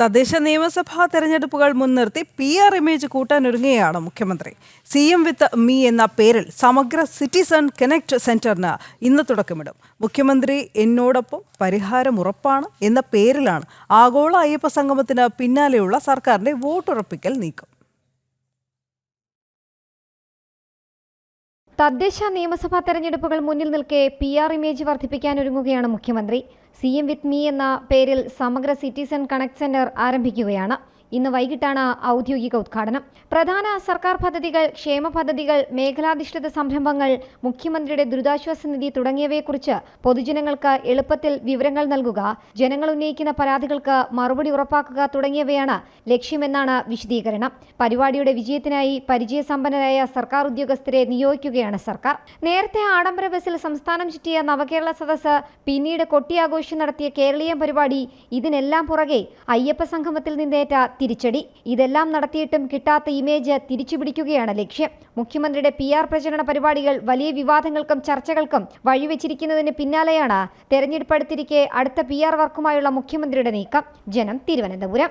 തദ്ദേശ നിയമസഭാ തെരഞ്ഞെടുപ്പുകൾ മുൻനിർത്തി പി ആർ ഇമേജ് കൂട്ടാനൊരുങ്ങുകയാണ് മുഖ്യമന്ത്രി. സി എം വിത്ത് മീ എന്ന പേരിൽ സമഗ്ര സിറ്റിസൺ കണക്ട് സെന്ററിന് ഇന്ന് തുടക്കമിടും. മുഖ്യമന്ത്രി എന്നോടൊപ്പം പരിഹാരം ഉറപ്പാണ് എന്ന പേരിലാണ് ആഗോള അയ്യപ്പ സംഗമത്തിന് പിന്നാലെയുള്ള സർക്കാരിന്റെ വോട്ടുറപ്പിക്കൽ നീക്കം. തദ്ദേശ നിയമസഭാ തെരഞ്ഞെടുപ്പുകൾ മുന്നിൽ നിൽക്കെ പി ആർ ഇമേജ് വർദ്ധിപ്പിക്കാനൊരുങ്ങുകയാണ് മുഖ്യമന്ത്രി. സി എം വിത്ത് മീ എന്ന പേരിൽ സമഗ്ര സിറ്റിസൺ കണക്ട് സെന്റർ ആരംഭിക്കുകയാണ്. ഇന്ന് വൈകിട്ടാണ് ഔദ്യോഗിക ഉദ്ഘാടനം. പ്രധാന സർക്കാർ പദ്ധതികൾ ക്ഷേമ പദ്ധതികൾ മേഖലാധിഷ്ഠിത സംരംഭങ്ങൾ മുഖ്യമന്ത്രിയുടെ ദുരിതാശ്വാസ നിധി തുടങ്ങിയവയെക്കുറിച്ച് പൊതുജനങ്ങൾക്ക് എളുപ്പത്തിൽ വിവരങ്ങൾ നൽകുക ജനങ്ങൾ ഉന്നയിക്കുന്ന പരാതികൾക്ക് മറുപടി ഉറപ്പാക്കുക തുടങ്ങിയവയാണ് ലക്ഷ്യമെന്നാണ് വിശദീകരണം. പരിപാടിയുടെ വിജയത്തിനായി പരിചയസമ്പന്നരായ സർക്കാർ ഉദ്യോഗസ്ഥരെ നിയോഗിക്കുകയാണ് സർക്കാർ. നേരത്തെ ആഡംബര ബസ്സിൽ സംസ്ഥാനം ചുറ്റിയ നവകേരള സദസ് പിന്നീട് കൊട്ടിയാഘോഷം നടത്തിയ കേരളീയ പരിപാടി ഇതിനെല്ലാം പുറകെ അയ്യപ്പ സംഗമത്തിൽ നിന്നേറ്റ തിരിച്ചടി. ഇതെല്ലാം നടത്തിയിട്ടും കിട്ടാത്ത ഇമേജ് തിരിച്ചുപിടിക്കുകയാണ് ലക്ഷ്യം. മുഖ്യമന്ത്രിയുടെ പി ആർ പ്രചരണ പരിപാടികൾ വലിയ വിവാദങ്ങൾക്കും ചർച്ചകൾക്കും വഴിവെച്ചിരിക്കുന്നതിന് പിന്നാലെയാണ് തെരഞ്ഞെടുപ്പ് അടുത്തിരിക്കെ അടുത്ത പി ആർ വർക്കുമായുള്ള മുഖ്യമന്ത്രിയുടെ നീക്കം. ജനം തിരുവനന്തപുരം.